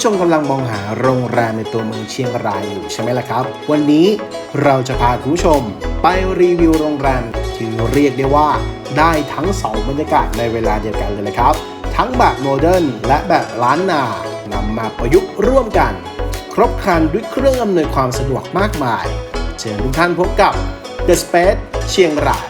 ผู้ชมกำลังมองหาโรงแรมในตัวเมืองเชียงรายอยู่ใช่ไหมล่ะครับ วันนี้เราจะพาคุณผู้ชม ไปรีวิวโรงแรมที่เรียกได้ว่า ได้ทั้งสองบรรยากาศในเวลาเดียวกันเลยนะครับ ทั้งแบบโมเดิร์นและแบบล้านนานำมาประยุกต์ร่วมกัน ครบครันด้วยเครื่องอำนวยความสะดวกมากมาย เชิญทุกท่านพบกับ The Space เชียงราย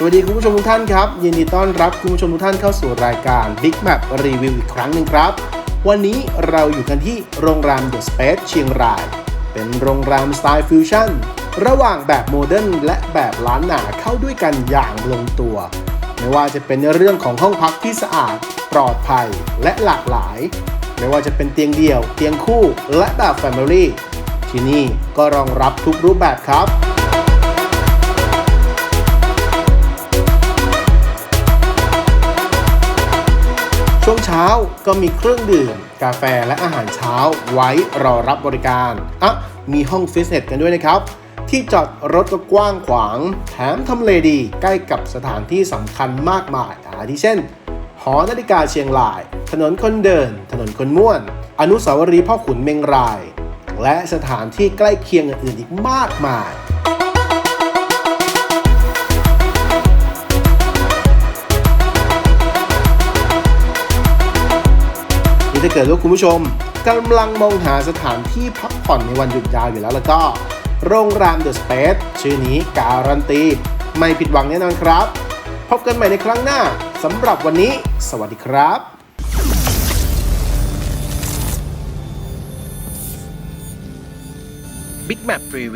สวัสดีคุณผู้ชมทุกท่านครับยินดีต้อนรับคุณผู้ชมทุกท่านเข้าสู่รายการ Big Map Review อีกครั้งหนึ่งครับ วันนี้เราอยู่กันที่โรงแรม The Space เชียงราย เป็นโรงแรมสไตล์ฟิวชั่นระหว่างแบบโมเดิร์นและแบบล้านนาเข้าด้วยกันอย่างลงตัว ไม่ว่าจะเป็นในเรื่องของห้องพักที่สะอาด ปลอดภัยและหลากหลาย ไม่ว่าจะเป็นเตียงเดี่ยว เตียงคู่และแบบ Family ที่นี่ก็รองรับทุกรูปแบบครับ ช่วงเช้าก็มีเครื่องดื่ม กาแฟและอาหารเช้าไว้รอรับบริการอะมีห้องฟิตเนสกันด้วยนะครับ ที่จอดรถก็กว้างขวาง แถมทำเลดีใกล้กับสถานที่สำคัญมากมายอาทิเช่น หอนาฬิกาเชียงราย ถนนคนเดิน ถนนคนม่วน อนุสาวรีย์พ่อขุนเมงราย และสถานที่ใกล้เคียงอื่นๆอีกมากมาย กิดว่าคุณผู้ชมกำลังมองหาสถานที่พักผ่อนในวันหยุดยาวอยู่แล้วแล้วก็ โรงแรม The Space ชื่อนี้การันตี ไม่ผิดหวังแน่นอนครับ พบกันใหม่ในครั้งหน้าสำหรับวันนี้ สวัสดีครับ Big Map Review